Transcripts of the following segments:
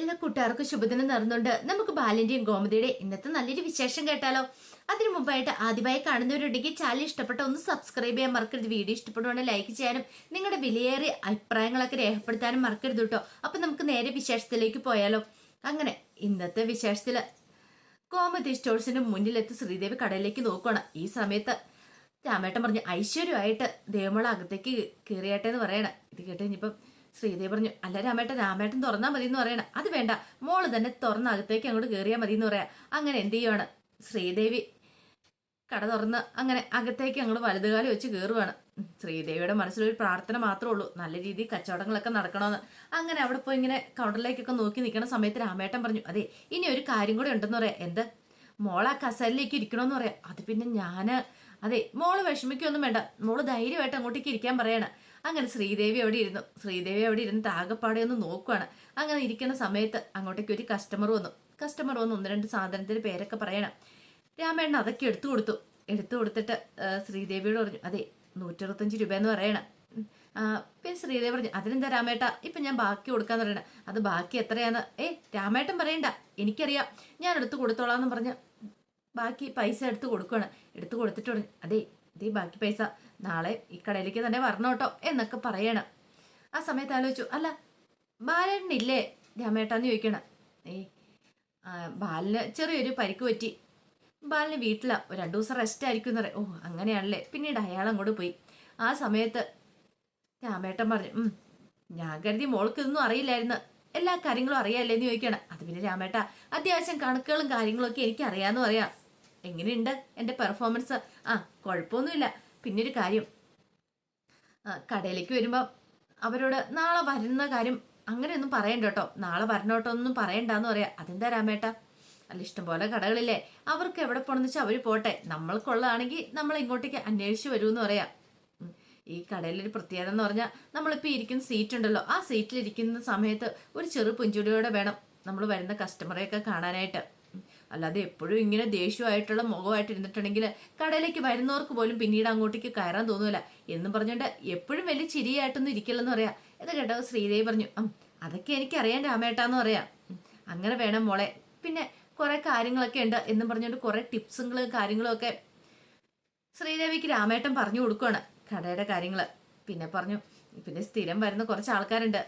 എല്ലാ കൂട്ടുകാർക്കും ശുഭദിനം നേർന്നുകൊണ്ട് നമുക്ക് ബാലിന്റെയും ഗോമതിയുടെ ഇന്നത്തെ നല്ലൊരു വിശേഷം കേട്ടാലോ? അതിനു മുമ്പായിട്ട് ആദ്യമായി കാണുന്നവരുണ്ടെങ്കിൽ ചാനൽ ഇഷ്ടപ്പെട്ട ഒന്ന് സബ്സ്ക്രൈബ് ചെയ്യാൻ മറക്കരുത്. വീഡിയോ ഇഷ്ടപ്പെടുവാണെങ്കിൽ ലൈക്ക് ചെയ്യാനും നിങ്ങളുടെ വിലയേറിയ അഭിപ്രായങ്ങളൊക്കെ രേഖപ്പെടുത്താനും മറക്കരുത് കേട്ടോ. അപ്പൊ നമുക്ക് നേരെ വിശേഷത്തിലേക്ക് പോയാലോ? അങ്ങനെ ഇന്നത്തെ വിശേഷത്തിൽ ഗോമതി സ്റ്റോഴ്സിന്റെ മുന്നിലെത്തി ശ്രീദേവി കടയിലേക്ക് നോക്കണം ഈ സമയത്ത് രാമേട്ടൻ പറഞ്ഞു ഐശ്വര്യമായിട്ട് ദേവമോള അകത്തേക്ക് കയറിയാട്ടെ എന്ന് പറയണം. ഇത് കേട്ട് ഇനിയിപ്പം ശ്രീദേവി പറഞ്ഞു അല്ല രാമേട്ടൻ രാമേട്ടൻ തുറന്നാൽ മതി എന്ന് പറയണം. അത് വേണ്ട. മോൾ തന്നെ തുറന്ന അകത്തേക്ക് അങ്ങോട്ട് കയറിയാൽ മതി എന്ന് പറയാം. അങ്ങനെ എന്ത് ചെയ്യുവാണ്? ശ്രീദേവി കട തുറന്ന് അങ്ങനെ അകത്തേക്ക് അങ്ങോട്ട് വലതുകാലി വെച്ച് കയറുവാണ് ശ്രീദേവിയുടെ മനസ്സിലൊരു പ്രാർത്ഥന മാത്രമേ ഉള്ളൂ. നല്ല രീതിയിൽ കച്ചവടങ്ങളൊക്കെ നടക്കണമെന്ന് അങ്ങനെ അവിടെ പോയി ഇങ്ങനെ കൗണ്ടറിലേക്കൊക്കെ നോക്കി നിൽക്കുന്ന സമയത്ത് രാമേട്ടൻ പറഞ്ഞു അതെ ഇനി ഒരു കാര്യം കൂടെ ഉണ്ടെന്ന് പറയാം. എന്ത്? മോൾ ആ കസലിലേക്ക് ഇരിക്കണമെന്ന് പറയാം. അത് പിന്നെ ഞാൻ അതെ മോൾ വിഷമിക്കൊന്നും വേണ്ട. മോൾ ധൈര്യമായിട്ട് അങ്ങോട്ടേക്ക് ഇരിക്കാൻ പറയാണ്. അങ്ങനെ ശ്രീദേവി അവിടെ ഇരുന്നു. ശ്രീദേവി അവിടെ ഇരുന്ന് താകപ്പാടെ ഒന്ന് നോക്കുവാണ്. അങ്ങനെ ഇരിക്കുന്ന സമയത്ത് അങ്ങോട്ടേക്ക് ഒരു കസ്റ്റമർ വന്നു. കസ്റ്റമർ വന്ന് ഒന്ന് രണ്ട് സാധനത്തിന്റെ പേരൊക്കെ പറയണം. രാമേണ്ണ അതൊക്കെ എടുത്തു കൊടുത്തു. എടുത്തു കൊടുത്തിട്ട് ശ്രീദേവിയോട് പറഞ്ഞു അതെ നൂറ്ററുപത്തഞ്ച് രൂപ എന്ന് പറയണം പിന്നെ ശ്രീദേവി പറഞ്ഞു അതിനെന്താ രാമേട്ട? ഇപ്പൊ ഞാൻ ബാക്കി കൊടുക്കാന്ന് പറയണ. അത് ബാക്കി എത്രയാന്ന്? ഏ രാമേട്ടൻ പറയണ്ട. എനിക്കറിയാം. ഞാൻ എടുത്തു കൊടുത്തോളാന്ന് പറഞ്ഞ ബാക്കി പൈസ എടുത്തു കൊടുക്കുകയാണ് എടുത്തു കൊടുത്തിട്ട് പറഞ്ഞു അതെ ഇതേ ബാക്കി പൈസ. നാളെ ഈ കടയിലേക്ക് തന്നെ വരണം കേട്ടോ എന്നൊക്കെ പറയണം. ആ സമയത്ത് ആലോചിച്ചു അല്ല ബാലേട്ടനില്ലേ രാമേട്ടാന്ന് ചോദിക്കണം. ഏ ബാലിന് ചെറിയൊരു പരിക്ക് പറ്റി. ബാലിന് വീട്ടിലാണ് ഒരു രണ്ടു ദിവസം റെസ്റ്റ് ആയിരിക്കും എന്ന് ഓ അങ്ങനെയാണല്ലേ. പിന്നീട് അയാൾ അങ്ങോട്ട് പോയി. ആ സമയത്ത് രാമേട്ടൻ പറഞ്ഞു ഞാൻ കരുതി മോൾക്ക് ഇതൊന്നും അറിയില്ലായിരുന്നു. എല്ലാ കാര്യങ്ങളും അറിയാല്ലേ? എന്ന് ചോദിക്കണം. അത് പിന്നെ രാമേട്ട അത്യാവശ്യം കണക്കുകളും കാര്യങ്ങളും ഒക്കെ എനിക്ക് അറിയാമെന്ന് പറയാം. എങ്ങനെയുണ്ട് എന്റെ പെർഫോമൻസ് ആ കുഴപ്പമൊന്നുമില്ല. പിന്നെ ഒരു കാര്യം കടയിലേക്ക് വരുമ്പോൾ അവരോട് നാളെ വരുന്ന കാര്യം അങ്ങനെയൊന്നും പറയണ്ട കേട്ടോ. നാളെ വരണോട്ടോ ഒന്നും പറയണ്ടെന്ന് പറയാം. അതെന്താ രാമേട്ട? അല്ല ഇഷ്ടംപോലെ കടകളില്ലേ. അവർക്ക് എവിടെ പോകണമെന്ന് വെച്ചാൽ അവർ പോട്ടെ. നമ്മൾക്കുള്ളതാണെങ്കിൽ നമ്മൾ ഇങ്ങോട്ടേക്ക് അന്വേഷിച്ച് വരുമെന്ന് പറയാം. ഈ കടയിലൊരു പ്രത്യേകത എന്ന് പറഞ്ഞാൽ നമ്മളിപ്പോൾ ഇരിക്കുന്ന സീറ്റ് ഉണ്ടല്ലോ. ആ സീറ്റിലിരിക്കുന്ന സമയത്ത് ഒരു ചെറു പുഞ്ചുടിയോടെ വേണം നമ്മൾ വരുന്ന കസ്റ്റമറെയൊക്കെ കാണാനായിട്ട്. അല്ലാതെ എപ്പോഴും ഇങ്ങനെ ദേഷ്യമായിട്ടുള്ള മുഖമായിട്ട് ഇരുന്നിട്ടുണ്ടെങ്കിൽ കടയിലേക്ക് വരുന്നവർക്ക് പോലും പിന്നീട് അങ്ങോട്ടേക്ക് കയറാൻ തോന്നൂല. എന്നും പറഞ്ഞുകൊണ്ട് എപ്പോഴും വലിയ ചിരിയായിട്ടൊന്നും ഇരിക്കില്ലെന്ന് പറയാം. ഇത് കേട്ടോ ശ്രീദേവി പറഞ്ഞു. അതൊക്കെ എനിക്കറിയാൻ രാമേട്ടാന്ന് പറയാം. അങ്ങനെ വേണം മോളെ. പിന്നെ കുറെ കാര്യങ്ങളൊക്കെ ഉണ്ട് എന്നും പറഞ്ഞുകൊണ്ട് കുറെ ടിപ്സുകളും കാര്യങ്ങളും ഒക്കെ ശ്രീദേവിക്ക് രാമേട്ടൻ പറഞ്ഞു കൊടുക്കുകയാണ് കടയുടെ കാര്യങ്ങൾ പിന്നെ പറഞ്ഞു പിന്നെ സ്ഥിരം വരുന്ന കുറച്ച് ആൾക്കാരുണ്ട്.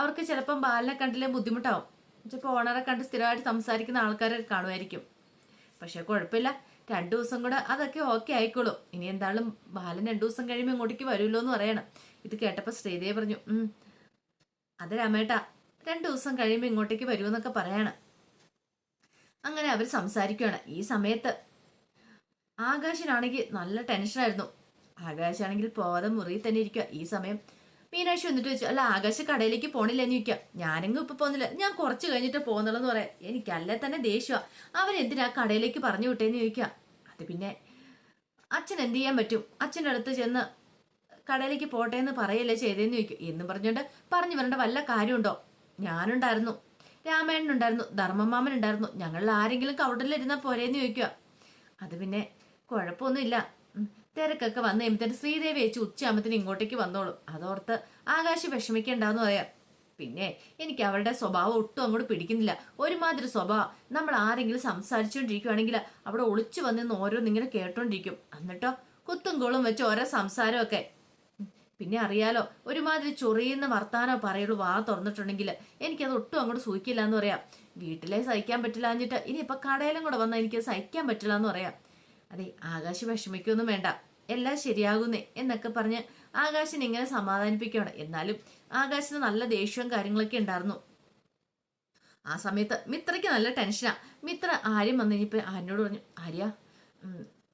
അവർക്ക് ചിലപ്പം ബാലിനെ കണ്ടില്ലേ ബുദ്ധിമുട്ടാവും. ചിലപ്പോൾ ഓണറെ കണ്ട് സ്ഥിരമായിട്ട് സംസാരിക്കുന്ന ആൾക്കാരെ കാണുമായിരിക്കും. പക്ഷെ കുഴപ്പമില്ല. രണ്ടു ദിവസം കൂടെ അതൊക്കെ ഓക്കെ ആയിക്കോളും. ഇനി എന്തായാലും ബാലൻ രണ്ടു ദിവസം കഴിയുമ്പോൾ ഇങ്ങോട്ടേക്ക് വരുമല്ലോ എന്ന് പറയണം. ഇത് കേട്ടപ്പോൾ ശ്രീദേവി പറഞ്ഞു അത് രാമേട്ടാ രണ്ടു ദിവസം കഴിയുമ്പോൾ ഇങ്ങോട്ടേക്ക് വരുമെന്നൊക്കെ പറയണം. അങ്ങനെ അവർ സംസാരിക്കുകയാണ് ഈ സമയത്ത് ആകാശനാണെങ്കിൽ നല്ല ടെൻഷനായിരുന്നു ആകാശാണെങ്കിൽ പോവാതെ മുറിയിൽ തന്നെ ഇരിക്കുക ഈ സമയം മീനാക്ഷി വന്നിട്ട് വെച്ചു അല്ല ആകാശ് കടയിലേക്ക് പോണില്ല എന്ന് ചോദിക്കാം. ഞാനെങ്ങും ഇപ്പൊ പോകുന്നില്ല ഞാൻ കുറച്ച് കഴിഞ്ഞിട്ട് പോകുന്നുള്ളെന്ന് പറയാം. എനിക്കല്ലേ തന്നെ ദേഷ്യമാ അവരെന്തിനാ കടയിലേക്ക് പറഞ്ഞു വിട്ടേന്ന് ചോദിക്കാം. അത് പിന്നെ അച്ഛൻ എന്ത് ചെയ്യാൻ പറ്റും? അച്ഛന്റെ അടുത്ത് ചെന്ന് കടയിലേക്ക് പോട്ടെ എന്ന് പറയല്ലേ ചെയ്തേന്ന് ചോദിക്കും. എന്നും പറഞ്ഞുകൊണ്ട് പറഞ്ഞു വരേണ്ട വല്ല കാര്യമുണ്ടോ? ഞാനുണ്ടായിരുന്നു. ധർമ്മമാമൻ ഉണ്ടായിരുന്നു. ഞങ്ങളിൽ ആരെങ്കിലും കൗണ്ടറിലിരുന്നാൽ പോരേന്ന് ചോദിക്കുക. അത് പിന്നെ കുഴപ്പമൊന്നുമില്ല. തിരക്കൊക്കെ വന്നു കഴിയുമ്പോൾ ശ്രീദേവി ചേച്ചി ഉച്ചയാകുമ്പത്തിന് ഇങ്ങോട്ടേക്ക് വന്നോളും. അതോർത്ത് ആകാശ് വിഷമിക്കണ്ടെന്ന് പറയാം. പിന്നെ എനിക്ക് അവരുടെ സ്വഭാവം ഒട്ടും അങ്ങോട്ട് പിടിക്കുന്നില്ല. ഒരുമാതിരി സ്വഭാവം. നമ്മൾ ആരെങ്കിലും സംസാരിച്ചുകൊണ്ടിരിക്കുവാണെങ്കിൽ അവിടെ ഒളിച്ചു വന്നിന്ന് ഓരോന്നിങ്ങനെ കേട്ടോണ്ടിരിക്കും. എന്നിട്ടോ കുത്തും കോളും വെച്ച് ഓരോ സംസാരമൊക്കെ. പിന്നെ അറിയാലോ ഒരുമാതിരി ചൊറിയുന്ന വർത്താനോ പറയുള്ളൂ വാ തുറന്നിട്ടുണ്ടെങ്കിൽ എനിക്കത് ഒട്ടും അങ്ങോട്ട് സൂക്കില്ല എന്ന് പറയാം. വീട്ടിലെ സഹിക്കാൻ പറ്റില്ല എന്നിട്ട് ഇനിയിപ്പൊ കടയിലും കൂടെ വന്നാൽ എനിക്ക് സഹിക്കാൻ പറ്റില്ല എന്ന് പറയാം. അതെ ആകാശ് വിഷമിക്കൊന്നും വേണ്ട. എല്ലാം ശരിയാകുന്നേ എന്നൊക്കെ പറഞ്ഞ് ആകാശിനെ ഇങ്ങനെ സമാധാനിപ്പിക്കുകയാണ്. എന്നാലും ആകാശിന് നല്ല ദേഷ്യവും കാര്യങ്ങളൊക്കെ ഉണ്ടായിരുന്നു. ആ സമയത്ത് മിത്രയ്ക്ക് നല്ല ടെൻഷനാ മിത്ര ആര്യം വന്ന് ഇനിയിപ്പോ ആര്യനോട് പറഞ്ഞു ആര്യ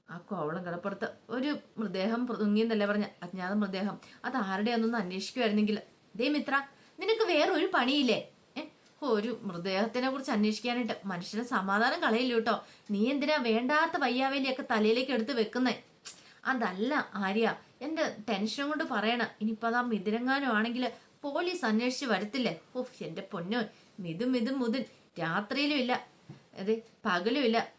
ആ കോവളം കടപ്പുറത്ത് ഒരു മൃതദേഹം പൊതുങ്ങിയെന്നല്ലേ പറഞ്ഞ അജ്ഞാത മൃതദേഹം. അത് ആരുടെയാണെന്നൊന്ന് അന്വേഷിക്കുമായിരുന്നെങ്കിൽ ദേ മിത്ര നിനക്ക് വേറൊരു പണിയില്ലേ? ഒരു മൃതദേഹത്തിനെ കുറിച്ച് അന്വേഷിക്കാനായിട്ട് മനുഷ്യന് സമാധാനം കളയില്ല കേട്ടോ. നീ എന്തിനാ വേണ്ടാത്ത വയ്യാവേലിയൊക്കെ തലയിലേക്ക് എടുത്ത് വെക്കുന്നേ? അതല്ല ആര്യ എന്റെ ടെൻഷൻ കൊണ്ട് പറയണ. ഇനിയിപ്പോ അതാ മിഥുനങ്ങാനും ആണെങ്കിൽ പോലീസ് അന്വേഷിച്ച് വരത്തില്ലേ? ഓഹ് എന്റെ പൊന്നോ മിതും മിതും മുതിൻ. രാത്രിയിലും ഇല്ല. അതെ പകലും ഇല്ല.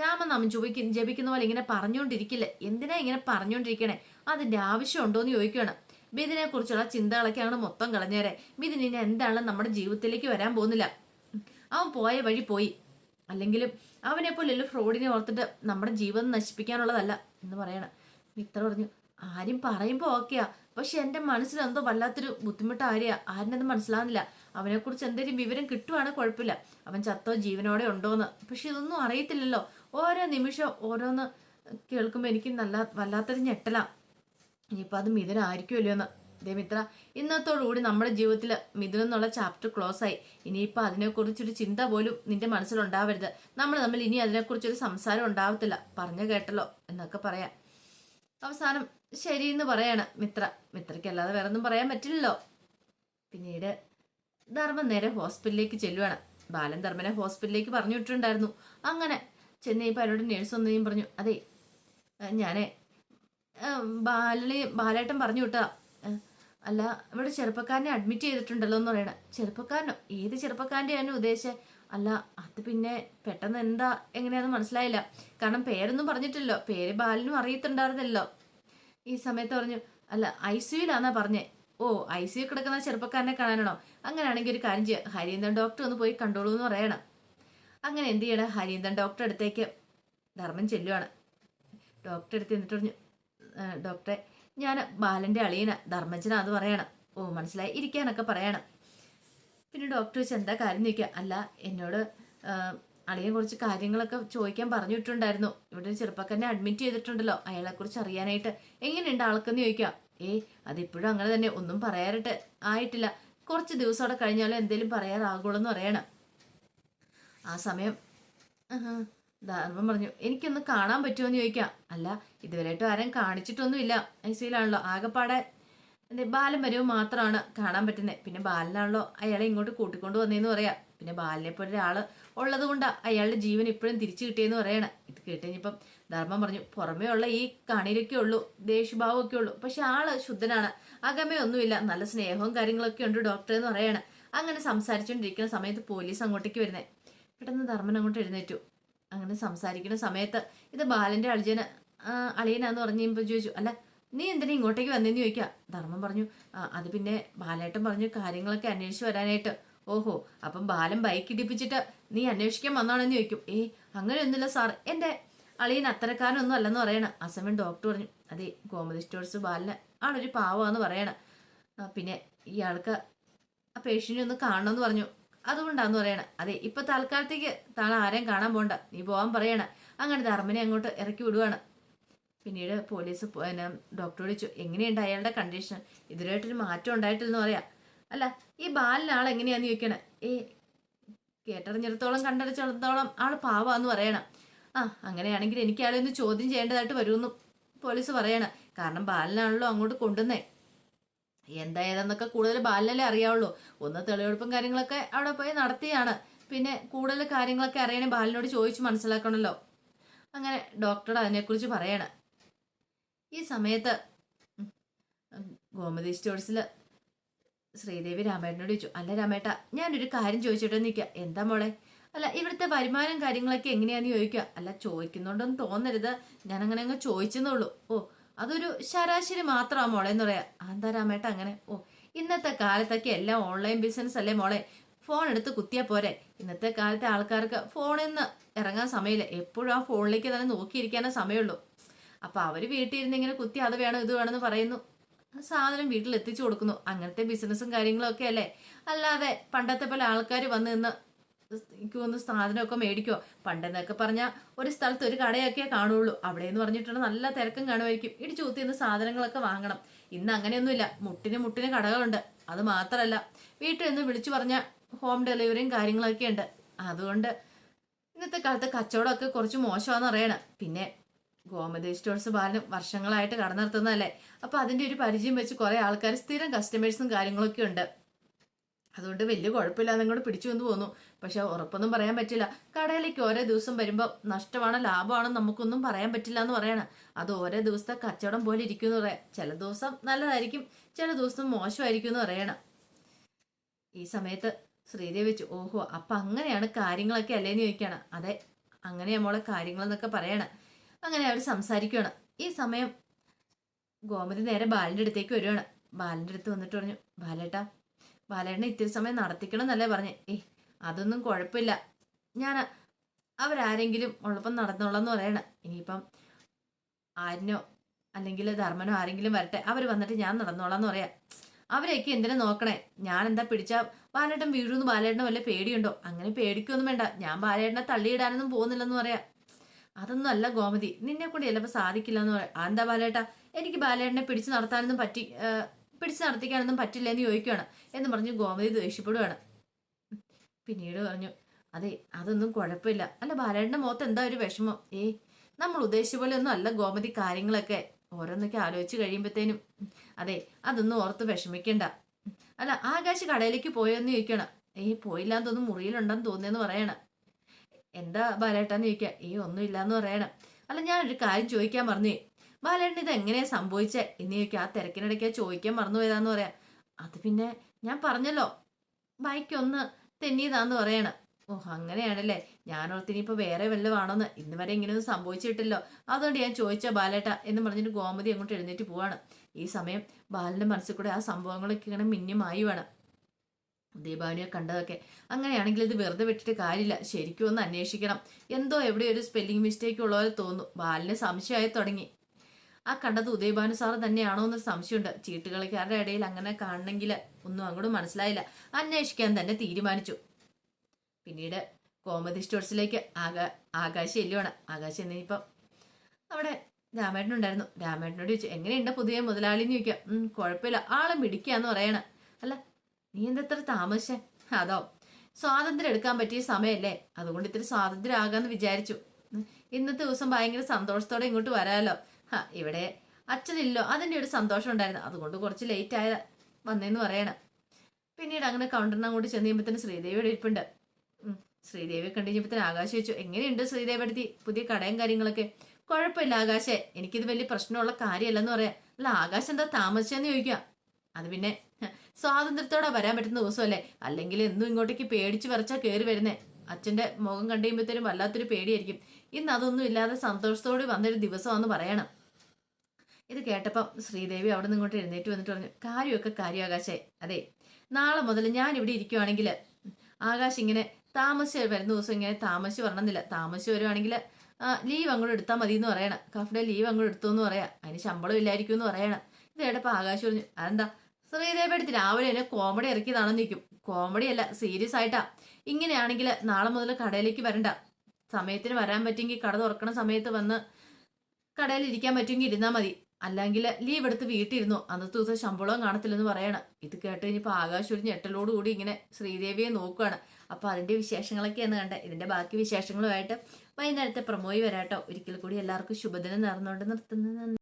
രാമനാമം ചോദിക്കും ജപിക്കുന്ന പോലെ ഇങ്ങനെ പറഞ്ഞുകൊണ്ടിരിക്കില്ല? എന്തിനാ ഇങ്ങനെ പറഞ്ഞുകൊണ്ടിരിക്കണേ? അതിന്റെ ആവശ്യമുണ്ടോ എന്ന് ചോദിക്കുകയാണ് ബിദിനെ കുറിച്ചുള്ള ചിന്തകളൊക്കെയാണ് മൊത്തം കളഞ്ഞേരെ. ബിദിന് ഇനി എന്താണ് നമ്മുടെ ജീവിതത്തിലേക്ക് വരാൻ പോകുന്നില്ല? അവൻ പോയ വഴി പോയി. അല്ലെങ്കിലും അവനെ പോലെയുള്ള ഫ്രോഡിനെ ഓർത്തിട്ട് നമ്മുടെ ജീവിതം നശിപ്പിക്കാനുള്ളതല്ല എന്ന് പറയണം. മിത്ര പറഞ്ഞു ആരും പറയുമ്പോൾ ഓക്കെയാ. പക്ഷെ എന്റെ മനസ്സിൽ എന്തോ വല്ലാത്തൊരു ബുദ്ധിമുട്ട് ആരെയാ? ആരിനത് മനസ്സിലാവുന്നില്ല. അവനെക്കുറിച്ച് എന്തെങ്കിലും വിവരം കിട്ടുവാണ് കുഴപ്പമില്ല. അവൻ ചത്തോ ജീവനോടെ ഉണ്ടോന്ന്. പക്ഷെ ഇതൊന്നും അറിയത്തില്ലല്ലോ. ഓരോ നിമിഷം ഓരോന്ന് കേൾക്കുമ്പോൾ എനിക്ക് നല്ല വല്ലാത്തൊരു ഞെട്ടലാ. ഇനിയിപ്പോൾ അത് മിഥുനായിരിക്കുമല്ലോ എന്ന്. ദേ മിത്ര ഇന്നത്തോടുകൂടി നമ്മുടെ ജീവിതത്തിൽ മിഥുനം എന്നുള്ള ചാപ്റ്റർ ക്ലോസ് ആയി. ഇനിയിപ്പോൾ അതിനെക്കുറിച്ചൊരു ചിന്ത പോലും നിന്റെ മനസ്സിലുണ്ടാവരുത്. നമ്മൾ തമ്മിൽ ഇനി അതിനെക്കുറിച്ചൊരു സംസാരം ഉണ്ടാവത്തില്ല. പറഞ്ഞു കേട്ടല്ലോ എന്നൊക്കെ പറയാം. അവസാനം ശരി എന്ന് പറയാണ് മിത്ര. മിത്രയ്ക്ക് അല്ലാതെ വേറെ ഒന്നും പറയാൻ പറ്റില്ലല്ലോ. പിന്നീട് ധർമ്മൻ നേരെ ഹോസ്പിറ്റലിലേക്ക് ചെല്ലുവാണ്. ബാലൻ ധർമ്മനെ ഹോസ്പിറ്റലിലേക്ക് പറഞ്ഞു വിട്ടിട്ടുണ്ടായിരുന്നു അങ്ങനെ ചെന്നൈപ്പോൾ അവരോട് നേഴ്സ് വന്നതെയും പറഞ്ഞു അതെ ഞാൻ ബാലനെ ബാലേട്ടൻ പറഞ്ഞു വിട്ടാ അല്ല ഇവിടെ ചെറുപ്പക്കാരനെ അഡ്മിറ്റ് ചെയ്തിട്ടുണ്ടല്ലോ എന്ന് പറയണ. ചെറുപ്പക്കാരനോ? ഏത് ചെറുപ്പക്കാരന്റെയാണ് ഉദ്ദേശം? അല്ല അത് പിന്നെ പെട്ടെന്ന് എന്താ എങ്ങനെയാന്ന് മനസ്സിലായില്ല. കാരണം പേരൊന്നും പറഞ്ഞിട്ടില്ലല്ലോ. പേര് ബാലിനും അറിയത്തുണ്ടായിരുന്നല്ലോ ഈ സമയത്ത് പറഞ്ഞു അല്ല ഐ സിയുലാന്നാ പറഞ്ഞേ. ഓ ഐ സി യു കിടക്കുന്ന ചെറുപ്പക്കാരനെ കാണാനാണോ? അങ്ങനെയാണെങ്കിൽ ഒരു കാര്യം ചെയ്യുക ഹരീന്ദ്രൻ ഡോക്ടർ ഒന്ന് പോയി കണ്ടോളൂ എന്ന് പറയണം. അങ്ങനെ എന്ത് ചെയ്യണം? ഹരീന്ദ്രൻ ഡോക്ടർ അടുത്തേക്ക്. ധർമ്മം ചെല്ലുവാണ്. ഡോക്ടർ അടുത്ത് എന്നിട്ട് പറഞ്ഞു "ആ, ഡോക്ടറെ ഞാൻ ബാലന്റെ അളിയന ധർമ്മജന അത് പറയണം. ഓ മനസ്സിലായി? ഇരിക്കാനൊക്കെ പറയണം. പിന്നെ ഡോക്ടർ വെച്ച് എന്താ കാര്യം ചോദിക്കുക അല്ല എന്നോട് അളിയെ കുറിച്ച് കാര്യങ്ങളൊക്കെ ചോദിക്കാൻ പറഞ്ഞിട്ടുണ്ടായിരുന്നു. ഇവിടെ ഒരു ചെറുപ്പക്കാരനെ അഡ്മിറ്റ് ചെയ്തിട്ടുണ്ടല്ലോ അയാളെക്കുറിച്ച് അറിയാനായിട്ട്. എങ്ങനെയുണ്ട് ആൾക്കെന്ന് ചോദിക്കാം. ഏയ് അതിപ്പോഴും അങ്ങനെ തന്നെ ഒന്നും പറയാറിട്ട് ആയിട്ടില്ല. കുറച്ച് ദിവസം അവിടെ കഴിഞ്ഞാലും എന്തെങ്കിലും പറയാറാകുള്ളൂ എന്ന് പറയണം. ആ സമയം ധർമ്മം പറഞ്ഞു എനിക്കൊന്ന് കാണാൻ പറ്റുമോ എന്ന് ചോദിക്കാം. അല്ല ഇതുവരെയായിട്ടും ആരും കാണിച്ചിട്ടൊന്നുമില്ല. ഐ സിയിലാണല്ലോ ആകെപ്പാടെ എന്റെ ബാലൻ വരവ് മാത്രമാണ് കാണാൻ പറ്റുന്നത് പിന്നെ ബാലനാണല്ലോ അയാളെ ഇങ്ങോട്ട് കൂട്ടിക്കൊണ്ട് വന്നതെന്ന് പറയാം. പിന്നെ ബാലിനെ പോലെ ഒരാൾ ഉള്ളത് കൊണ്ടാണ് അയാളുടെ ജീവൻ ഇപ്പോഴും തിരിച്ചു കിട്ടിയെന്ന് പറയണം. ഇത് കേട്ടുകഴിഞ്ഞപ്പം ധർമ്മം പറഞ്ഞു പുറമേ ഉള്ള ഈ കണിരൊക്കെ ഉള്ളൂ ദേഷ്യഭാവം ഒക്കെ ഉള്ളൂ. പക്ഷെ ആൾ ശുദ്ധനാണ്. അകമേ ഒന്നുമില്ല. നല്ല സ്നേഹവും കാര്യങ്ങളൊക്കെ ഉണ്ട് ഡോക്ടർ എന്ന് പറയണം. അങ്ങനെ സംസാരിച്ചുകൊണ്ടിരിക്കുന്ന സമയത്ത് പോലീസ് അങ്ങോട്ടേക്ക് വരുന്നത് പെട്ടെന്ന് ധർമ്മൻ അങ്ങോട്ട് എഴുന്നേറ്റു. അങ്ങനെ സംസാരിക്കുന്ന സമയത്ത് ഇത് ബാലന്റെ അളിജന അളിയനാന്ന് പറഞ്ഞു കഴിയുമ്പോൾ ചോദിച്ചു അല്ല നീ എന്തിനാ ഇങ്ങോട്ടേക്ക് വന്നേന്ന് ചോദിക്കാം? ധർമ്മം പറഞ്ഞു "ആ, അത് പിന്നെ ബാലേട്ടൻ പറഞ്ഞു കാര്യങ്ങളൊക്കെ അന്വേഷിച്ച് വരാനായിട്ട്. ഓഹോ അപ്പം ബാലൻ ബൈക്ക് ഇടിപ്പിച്ചിട്ട് നീ അന്വേഷിക്കാൻ വന്നാണെന്ന് ചോദിക്കും. ഏ അങ്ങനെയൊന്നുമില്ല സാർ. എന്റെ അളിയൻ അത്തരക്കാരനൊന്നും അല്ലെന്ന് പറയണം. ആ ഡോക്ടർ പറഞ്ഞു അതെ ഗോമതി സ്റ്റോഴ്സ് ബാലിന് ആണൊരു പാവമാണെന്ന് പറയണം. പിന്നെ ഇയാൾക്ക് ആ പേഷ്യനെ ഒന്ന് കാണണമെന്ന് പറഞ്ഞു. അതുകൊണ്ടാന്ന് പറയണേ. അതെ ഇപ്പൊ തൽക്കാലത്തേക്ക് താൻ ആരെയും കാണാൻ പോണ്ട. നീ പോവാൻ പറയണ. അങ്ങനെ ധർമ്മനെ അങ്ങോട്ട് ഇറക്കി വിടുവാണ്. പിന്നീട് പോലീസ് പിന്നെ ഡോക്ടർ വിളിച്ചു എങ്ങനെയുണ്ട് അയാളുടെ കണ്ടീഷൻ ഇതുവരെയായിട്ടൊരു മാറ്റം ഉണ്ടായിട്ടില്ലെന്ന് പറയാം. അല്ല ഈ ബാലിന് ആൾ എങ്ങനെയാന്ന് ചോദിക്കണേ? ഏ കേട്ടറിഞ്ഞിടത്തോളം കണ്ടറിച്ചിടത്തോളം ആൾ പാവാന്ന് പറയണം. ആ അങ്ങനെയാണെങ്കിൽ എനിക്ക് ആളെ ഒന്ന് ചോദ്യം ചെയ്യേണ്ടതായിട്ട് വരുമെന്നും പോലീസ് പറയണം. കാരണം ബാലിനാണല്ലോ അങ്ങോട്ട് കൊണ്ടുവന്നേ. എന്താ ഏതെന്നൊക്കെ കൂടുതൽ ബാലനല്ലേ അറിയാവുള്ളൂ. ഒന്ന് തെളിവെടുപ്പും കാര്യങ്ങളൊക്കെ അവിടെ പോയി നടത്തിയാണ്. പിന്നെ കൂടുതൽ കാര്യങ്ങളൊക്കെ അറിയണേ ബാലനോട് ചോദിച്ച് മനസ്സിലാക്കണമല്ലോ അങ്ങനെ ഡോക്ടർ അതിനെക്കുറിച്ച് പറയണം. ഈ സമയത്ത് ഗോമതി സ്റ്റോഴ്സിൽ ശ്രീദേവി രാമേട്ടനോട് ചോദിച്ചു അല്ല രാമേട്ട ഞാനൊരു കാര്യം ചോദിച്ചിട്ട് നിൽക്കുക എന്താ മോളെ? അല്ല ഇവിടുത്തെ വരുമാനം കാര്യങ്ങളൊക്കെ എങ്ങനെയാണെന്ന് ചോദിക്കുക അല്ല ചോദിക്കുന്നുണ്ടെന്ന് തോന്നരുത്. ഞാനങ്ങനെ അങ്ങ് ചോദിച്ചെന്നുള്ളൂ ഓ അതൊരു ശരാശരി മാത്രമാണ് മോളെ എന്ന് പറയാ. എന്താ രാമേട്ട അങ്ങനെ? ഓ ഇന്നത്തെ കാലത്തൊക്കെ എല്ലാം ഓൺലൈൻ ബിസിനസ് അല്ലേ മോളെ? ഫോൺ എടുത്ത് കുത്തിയാ പോരെ. ഇന്നത്തെ കാലത്തെ ആൾക്കാർക്ക് ഫോണിൽ നിന്ന് ഇറങ്ങാൻ സമയമില്ല. എപ്പോഴും ആ ഫോണിലേക്ക് തന്നെ നോക്കിയിരിക്കാനേ സമയമുള്ളൂ. അപ്പൊ അവർ വീട്ടിൽ ഇരുന്ന് ഇങ്ങനെ കുത്തി അത് വേണം ഇത് വേണമെന്ന് പറയുന്നു. സാധനം വീട്ടിൽ എത്തിച്ചു കൊടുക്കുന്നു. അങ്ങനത്തെ ബിസിനസ്സും കാര്യങ്ങളും ഒക്കെ അല്ലേ? അല്ലാതെ പണ്ടത്തെ പോലെ ആൾക്കാർ വന്ന് നിന്ന് എനിക്ക് വന്ന് സാധനമൊക്കെ മേടിക്കോ പണ്ടെന്നൊക്കെ പറഞ്ഞാൽ ഒരു സ്ഥലത്ത് ഒരു കടയൊക്കെ കാണുള്ളൂ. അവിടെ എന്ന് പറഞ്ഞിട്ടുണ്ടെങ്കിൽ നല്ല തിരക്കും കാണുമായിരിക്കും. ഇടിച്ചു കുത്തി നിന്ന് സാധനങ്ങളൊക്കെ വാങ്ങണം. ഇന്ന് അങ്ങനെയൊന്നുമില്ല. മുട്ടിന് മുട്ടിന് കടകളുണ്ട്. അത് മാത്രമല്ല വീട്ടിൽ നിന്ന് വിളിച്ചു പറഞ്ഞ ഹോം ഡെലിവറിയും കാര്യങ്ങളൊക്കെ ഉണ്ട്. അതുകൊണ്ട് ഇന്നത്തെ കാലത്ത് കച്ചവടമൊക്കെ കുറച്ച് മോശമാണെന്ന് അറിയണം. പിന്നെ ഗോമതി സ്റ്റോഴ്സ് ബാലനും വർഷങ്ങളായിട്ട് കട നടത്തുന്നതല്ലേ? അപ്പൊ അതിന്റെ ഒരു പരിചയം വെച്ച് കുറേ ആൾക്കാർ സ്ഥിരം കസ്റ്റമേഴ്സും കാര്യങ്ങളൊക്കെ ഉണ്ട്. അതുകൊണ്ട് വലിയ കുഴപ്പമില്ലാതെ കൂടെ പിടിച്ചു വന്നു പോന്നു പക്ഷെ ഉറപ്പൊന്നും പറയാൻ പറ്റില്ല. കടയിലേക്ക് ഓരോ ദിവസം വരുമ്പോൾ നഷ്ടമാണോ ലാഭമാണോ നമുക്കൊന്നും പറയാൻ പറ്റില്ല എന്ന് പറയണം. അത് ഓരോ ദിവസത്തെ കച്ചവടം പോലെ ഇരിക്കും എന്ന് പറയാം. ചില ദിവസം നല്ലതായിരിക്കും ചില ദിവസം മോശമായിരിക്കും എന്ന് പറയണം. ഈ സമയത്ത് ശ്രീദേവി വെച്ചു ഓഹോ അപ്പൊ അങ്ങനെയാണ് കാര്യങ്ങളൊക്കെ അല്ലേന്ന് ചോദിക്കണം അതെ അങ്ങനെയാ മോളെ കാര്യങ്ങളെന്നൊക്കെ പറയണം. അങ്ങനെ അവർ സംസാരിക്കുകയാണ്. ഈ സമയം ഗോമതി നേരെ ബാലിന്റെ അടുത്തേക്ക് വരുവാണ്. ബാലിന്റെ അടുത്ത് വന്നിട്ട് പറഞ്ഞു ബാലേട്ടാ ബാലേട്ടനെ ഇത്തിരി സമയം നടത്തിക്കണം എന്നല്ലേ പറഞ്ഞ്. ഏ അതൊന്നും കുഴപ്പമില്ല. ഞാൻ അവരാരെങ്കിലും ഉള്ളപ്പം നടന്നോളാന്ന് പറയണം. ഇനിയിപ്പം ആരിനോ അല്ലെങ്കിൽ ധർമ്മനോ ആരെങ്കിലും വരട്ടെ. അവർ വന്നിട്ട് ഞാൻ നടന്നോളാന്ന് പറയാം. അവരെയൊക്കെ എന്തിനാ നോക്കണേ? ഞാൻ എന്താ പിടിച്ചാ ബാലേട്ടൻ വീഴുന്ന്? ബാലേട്ടനെ വല്ല പേടിയുണ്ടോ? അങ്ങനെ പേടിക്കൊന്നും വേണ്ട. ഞാൻ ബാലേട്ടനെ തള്ളിയിടാനൊന്നും പോകുന്നില്ലെന്ന് പറയാം. അതൊന്നും അല്ല ഗോമതി. നിന്നെ കൊണ്ട് ചിലപ്പോൾ സാധിക്കില്ല എന്ന് പറയാം. എന്താ ബാലേട്ട? എനിക്ക് ബാലേട്ടനെ പിടിച്ചു നടത്താനൊന്നും പറ്റി പിടിച്ചു നടത്തിക്കാനൊന്നും പറ്റില്ല എന്ന് ചോദിക്കുകയാണ് എന്ന് പറഞ്ഞ് ഗോമതി ദേഷ്യപ്പെടുകയാണ് പിന്നീട് പറഞ്ഞു അതെ അതൊന്നും കുഴപ്പമില്ല. അല്ല ബാലേട്ടന്റെ മുഖത്ത് എന്താ ഒരു വിഷമം? ഏ നമ്മൾ ഉദ്ദേശിച്ച പോലെ ഒന്നും അല്ല ഗോമതി കാര്യങ്ങളൊക്കെ. ഓരോന്നൊക്കെ ആലോചിച്ച് കഴിയുമ്പോഴത്തേനും അതെ അതൊന്നും ഓർത്ത് വിഷമിക്കണ്ട. അല്ല ആകാശ് കടയിലേക്ക് പോയെന്ന് ചോദിക്കണം ഏയ് പോയില്ലാന്ന് തോന്നുന്നു മുറിയിലുണ്ടെന്ന് തോന്നിയെന്ന് പറയണം. എന്താ ബാലേട്ടാന്ന് ചോദിക്കുക. ഏയ് ഒന്നുമില്ലാന്ന് പറയണം. അല്ല ഞാനൊരു കാര്യം ചോദിക്കാൻ മറന്നേ ബാലേട്ടൻ ഇത് എങ്ങനെയാ സംഭവിച്ചേ? എന്ന് ചോദിക്കുക ആ തിരക്കിനിടയ്ക്ക് ചോദിക്കാൻ മറന്നു പോയതാന്ന് പറയാം. അത് പിന്നെ ഞാൻ പറഞ്ഞല്ലോ ബൈക്കൊന്ന് തെന്നിയതാന്ന് പറയണ. ഓ അങ്ങനെയാണല്ലേ? ഞാനോർത്തിനിപ്പോ വേറെ വല്ലതുമാണോന്ന് ഇന്ന് വരെ ഇങ്ങനെയൊന്നും സംഭവിച്ചിട്ടില്ലോ. അതുകൊണ്ട് ഞാൻ ചോദിച്ച ബാലേട്ട എന്ന് പറഞ്ഞിട്ട് ഗോമതി അങ്ങോട്ട് എഴുന്നേറ്റ് പോവാണ്. ഈ സമയം ബാലന്റെ മനസ്സിൽ കൂടെ ആ സംഭവങ്ങളൊക്കെ ഇങ്ങനെ മിന്യമായി വേണം. ദീപാവലിയെ കണ്ടതൊക്കെ. അങ്ങനെയാണെങ്കിൽ ഇത് വെറുതെ വിട്ടിട്ട് കാര്യമില്ല. ശരിക്കും ഒന്ന് അന്വേഷിക്കണം. എന്തോ എവിടെ ഒരു സ്പെല്ലിംഗ് മിസ്റ്റേക്ക് ഉള്ള പോലെ തോന്നുന്നു. ബാലിന് സംശയമായി തുടങ്ങി. ആ കണ്ടത് ഉദയഭാനു സാറ് തന്നെയാണോ എന്നൊരു സംശയമുണ്ട്. ചീട്ടുകളിക്കാരുടെ ഇടയിൽ അങ്ങനെ കാണണമെങ്കിൽ ഒന്നും അങ്ങോട്ട് മനസ്സിലായില്ല. അന്വേഷിക്കാൻ തന്നെ തീരുമാനിച്ചു. പിന്നീട് കോമതി സ്റ്റോർസിലേക്ക് ആകാ ആകാശ് എല്ലുവാണ് ആകാശ് എന്നിപ്പം അവിടെ രാമേട്ടനുണ്ടായിരുന്നു രാമേട്ടനോട് ചോദിച്ചു എങ്ങനെയുണ്ട് പുതിയ മുതലാളി എന്ന് ചോദിക്കാം. കുഴപ്പമില്ല. ആളെ മിടിക്കാന്ന് പറയണ. അല്ല നീ എന്താ ഇത്ര താമസിച്ചേ? അതോ സ്വാതന്ത്ര്യം എടുക്കാൻ പറ്റിയ സമയല്ലേ അതുകൊണ്ട് ഇത്തിരി സ്വാതന്ത്ര്യം ആകാന്ന് വിചാരിച്ചു. ഇന്നത്തെ ദിവസം ഭയങ്കര സന്തോഷത്തോടെ ഇങ്ങോട്ട് വരാമല്ലോ. ഇവിടെ അച്ഛനില്ലോ അതിന്റെ ഒരു സന്തോഷം ഉണ്ടായിരുന്നു. അതുകൊണ്ട് കുറച്ച് ലേറ്റ് ആയ വന്നേന്ന് പറയണം. പിന്നീട് അങ്ങനെ കൗണ്ടറിനെ അങ്ങോട്ട് ചെന്ന് കഴിയുമ്പോഴത്തേന് ശ്രീദേവിയുടെ ഇരിപ്പുണ്ട്. ശ്രീദേവിയെ കണ്ടു കഴിഞ്ഞപ്പോഴത്തേന് ആകാശ് വെച്ചു എങ്ങനെയുണ്ട് ശ്രീദേവി അടുത്ത് പുതിയ കടയും കാര്യങ്ങളൊക്കെ? കുഴപ്പമില്ല ആകാശേ എനിക്കിത് വലിയ പ്രശ്നമുള്ള കാര്യമല്ലെന്ന് പറയാം. അല്ല ആകാശ് എന്താ താമസിച്ചെന്ന് ചോദിക്കുക അത് പിന്നെ സ്വാതന്ത്ര്യത്തോടെ വരാൻ പറ്റുന്ന ദിവസമല്ലേ? അല്ലെങ്കിൽ എന്നും ഇങ്ങോട്ടേക്ക് പേടിച്ച് വരച്ചാ കയറി വരുന്നേ. അച്ഛന്റെ മുഖം കണ്ടു കഴിയുമ്പോഴത്തേനും വല്ലാത്തൊരു പേടിയായിരിക്കും. ഇന്ന് അതൊന്നും ഇല്ലാതെ സന്തോഷത്തോടെ വന്നൊരു ദിവസമാണെന്ന് പറയണം. ഇത് കേട്ടപ്പം ശ്രീദേവി അവിടെ നിന്ന് ഇങ്ങോട്ട് എഴുന്നേറ്റ് വന്നിട്ട് പറഞ്ഞു കാര്യമൊക്കെ കാര്യം ആകാശേ അതെ നാളെ മുതൽ ഞാൻ ഇവിടെ ഇരിക്കുവാണെങ്കിൽ ആകാശ് ഇങ്ങനെ താമസിച്ച് വരുന്ന ദിവസം ഇങ്ങനെ താമസിച്ച് വരണമെന്നില്ല. താമസിച്ച് വരുവാണെങ്കിൽ ലീവ് അങ്ങോട്ട് എടുത്താൽ മതി എന്ന് പറയണം. കഫ്ഡെ ലീവ് അങ്ങോട്ട് എടുത്തു എന്ന് പറയാം. അതിന് ശമ്പളം ഇല്ലായിരിക്കും എന്ന് പറയണം. ഇത് കേട്ടപ്പോൾ ആകാശ് പറഞ്ഞു അതെന്താ? ശ്രീദേവി എടുത്ത് രാവിലെ എന്നെ കോമഡി ഇറക്കിയതാണെന്ന് നിൽക്കും. കോമഡി അല്ല സീരിയസ് ആയിട്ടാ. ഇങ്ങനെയാണെങ്കിൽ നാളെ മുതൽ കടയിലേക്ക് വരണ്ട. സമയത്തിന് വരാൻ പറ്റുമെങ്കിൽ കട തുറക്കണ സമയത്ത് വന്ന് കടയിൽ ഇരിക്കാൻ പറ്റുമെങ്കിൽ ഇരുന്നാൽ മതി. അല്ലെങ്കിൽ ലീവ് എടുത്ത് വീട്ടിലിരുന്നു അന്നത്തെ ദിവസം ശമ്പളവും കാണത്തില്ലെന്ന് പറയണം. ഇത് കേട്ട് കഴിഞ്ഞപ്പോൾ ആകാശ് ഒരു ഞെട്ടലോടുകൂടി ഇങ്ങനെ ശ്രീദേവിയെ നോക്കുകയാണ് അപ്പോൾ അതിന്റെ എന്ന് കണ്ടത്. ഇതിന്റെ ബാക്കി വിശേഷങ്ങളുമായിട്ട് വൈകുന്നേരത്തെ പ്രമോയി വരാട്ടോ. ഒരിക്കൽ കൂടി എല്ലാവർക്കും ശുഭദിനം നേർന്നുകൊണ്ട് നിർത്തുന്നത്